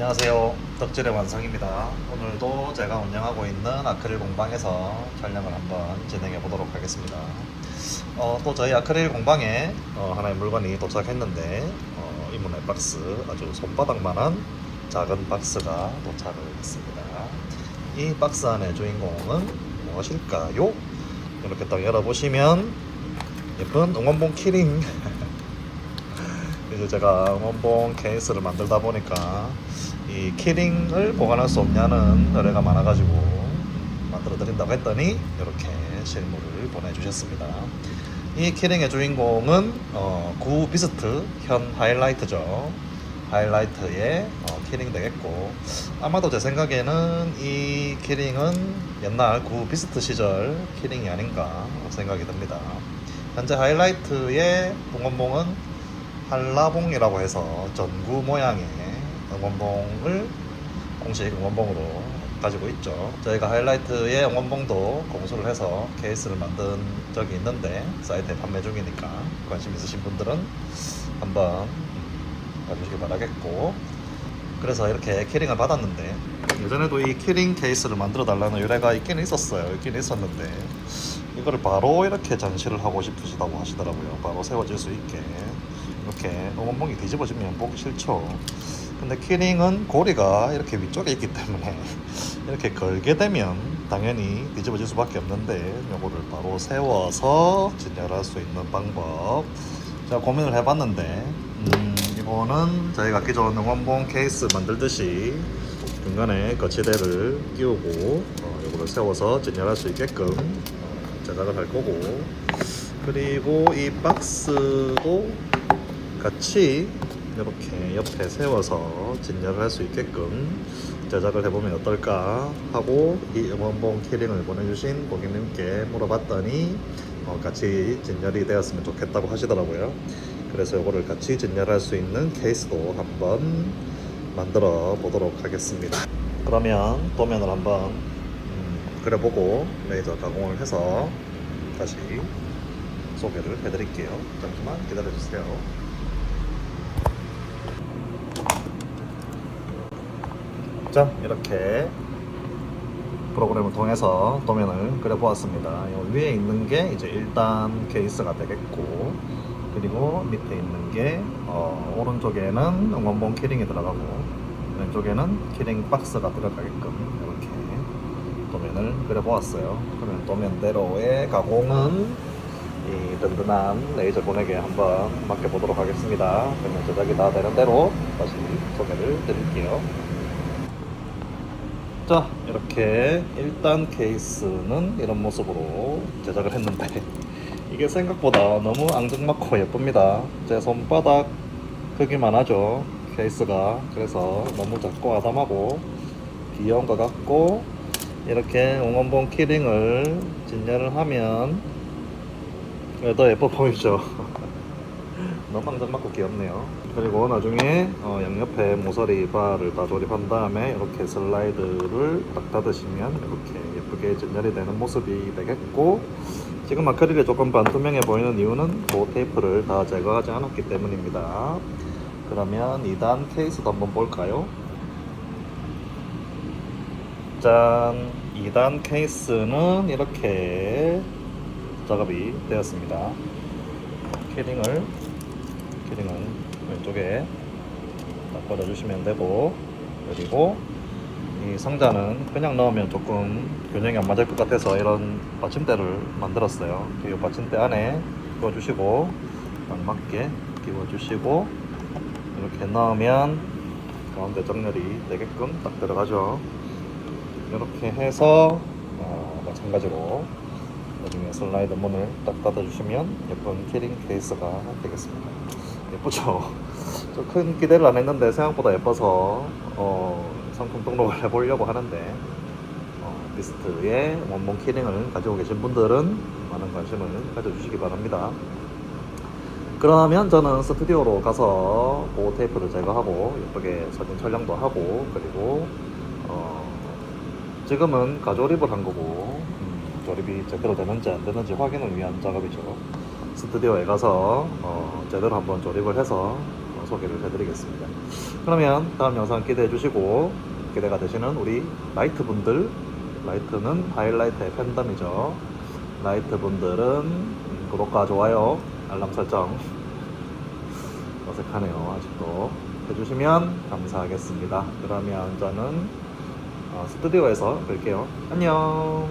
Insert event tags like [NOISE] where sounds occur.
안녕하세요. 덕질의 완성입니다. 오늘도 제가 운영하고 있는 아크릴 공방에서 촬영을 한번 진행해 보도록 하겠습니다. 어, 또 저희 아크릴 공방에 어, 하나의 물건이 도착했는데 어, 이문의 박스 아주 손바닥만한 작은 박스가 도착을 했습니다. 이 박스 안의 주인공은 무엇일까요? 이렇게 딱 열어보시면 예쁜 응원봉 키링 [LAUGHS] 이제 제가 원봉 케이스를 만들다 보니까 이 키링을 보관할 수 없냐는 의뢰가 많아가지고 만들어 드린다고 했더니 이렇게 실물을 보내주셨습니다. 이 키링의 주인공은 어, 구 비스트 현 하이라이트죠. 하이라이트의 어, 키링 되겠고 아마도 제 생각에는 이 키링은 옛날 구 비스트 시절 키링이 아닌가 생각이 듭니다. 현재 하이라이트의 동원봉은 한라봉이라고 해서 전구 모양의 응원봉을 공식 응원봉으로 가지고 있죠. 저희가 하이라이트의 응원봉도 공수를 해서 케이스를 만든 적이 있는데 사이트에 판매 중이니까 관심 있으신 분들은 한번 봐주시기 바라겠고 그래서 이렇게 키링을 받았는데 예전에도 이 키링 케이스를 만들어 달라는 의뢰가 있긴 있었어요. 있긴 있었는데 이거를 바로 이렇게 전시를 하고 싶으시다고 하시더라고요. 바로 세워질 수 있게 이렇게 응원봉이 뒤집어지면 보기 싫죠. 근데 키링은 고리가 이렇게 위쪽에 있기 때문에 [LAUGHS] 이렇게 걸게 되면 당연히 뒤집어질 수밖에 없는데 이거를 바로 세워서 진열할 수 있는 방법. 제가 고민을 해봤는데 음, 이거는 저희가 기존 응원봉 케이스 만들듯이 중간에 거치대를 끼우고 어, 이거를 세워서 진열할 수 있게끔 어, 제작을 할 거고. 그리고 이 박스도 같이 이렇게 옆에 세워서 진열을 할 수 있게끔 제작을 해보면 어떨까 하고 이 응원봉 키링을 보내주신 고객님께 물어봤더니 어, 같이 진열이 되었으면 좋겠다고 하시더라고요. 그래서 이거를 같이 진열할 수 있는 케이스도 한번 만들어 보도록 하겠습니다. 그러면 도면을 한번 음, 그려보고 레이저 가공을 해서 다시 소개를 해드릴게요. 잠시만 기다려주세요. 자 이렇게 프로그램을 통해서 도면을 그려보았습니다. 요 위에 있는 게 이제 1단 케이스가 되겠고 그리고 밑에 있는 게 어, 오른쪽에는 응원봉 키링이 들어가고 왼쪽에는 키링 박스가 들어가게끔 이렇게 도면을 그려보았어요. 그러면 도면대로의 가공은 이 든든한 레이저 보내기에 한번 맡겨보도록 하겠습니다. 그러면 제작이 다 되는 대로 다시 소개를 드릴게요. 자 이렇게 1단 케이스는 이런 모습으로 제작을 했는데 [LAUGHS] 이게 생각보다 너무 앙증맞고 예쁩니다. 제 손바닥 크기만 하죠 케이스가. 그래서 너무 작고 아담하고 귀여운 것 같고 이렇게 응원봉 키링을 진열을 하면 더 예뻐 보이죠 [LAUGHS] 너무 앙증맞고 귀엽네요. 그리고 나중에 어, 양옆에 모서리 바를 다 조립한 다음에 이렇게 슬라이드를 딱 닫으시면 이렇게 예쁘게 진열이 되는 모습이 되겠고 지금 아크릴이 조금 반투명해 보이는 이유는 그 테이프를 다 제거하지 않았기 때문입니다. 그러면 2단 케이스도 한번 볼까요? 짠! 2단 케이스는 이렇게 작업이 되었습니다. 키링을 키링은 왼쪽에 딱 꽂아주시면 되고 그리고 이 상자는 그냥 넣으면 조금 균형이 안 맞을 것 같아서 이런 받침대를 만들었어요 이 받침대 안에 끼워주시고 딱 맞게 끼워주시고 이렇게 넣으면 가운데 정렬이 되게끔 딱 들어가죠 이렇게 해서 어, 마찬가지로 나중에 슬라이드 문을 딱 닫아주시면 예쁜 키링 케이스가 되겠습니다. 예쁘죠? 좀 큰 기대를 안 했는데 생각보다 예뻐서 어, 상품 등록을 [LAUGHS] 해보려고 하는데 어, 비스트의 원본 키링을 가지고 계신 분들은 많은 관심을 가져주시기 바랍니다. 그러면 저는 스튜디오로 가서 그 테이프를 제거하고 예쁘게 사진 촬영도 하고 그리고 어, 지금은 가조립을 한 거고 음, 조립이 제대로 되는지 안 되는지 확인을 위한 작업이죠. 스튜디오에 가서 어, 제대로 한번 조립을 해서 어, 소개를 해드리겠습니다. 그러면 다음 영상 기대해 주시고 기대가 되시는 우리 라이트 분들 라이트는 하이라이트의 팬덤이죠. 라이트 분들은 음, 구독과 좋아요 알람 설정 어색하네요 아직도. 해주시면 감사하겠습니다. 그러면 저는 어, 스튜디오에서 뵐게요. 안녕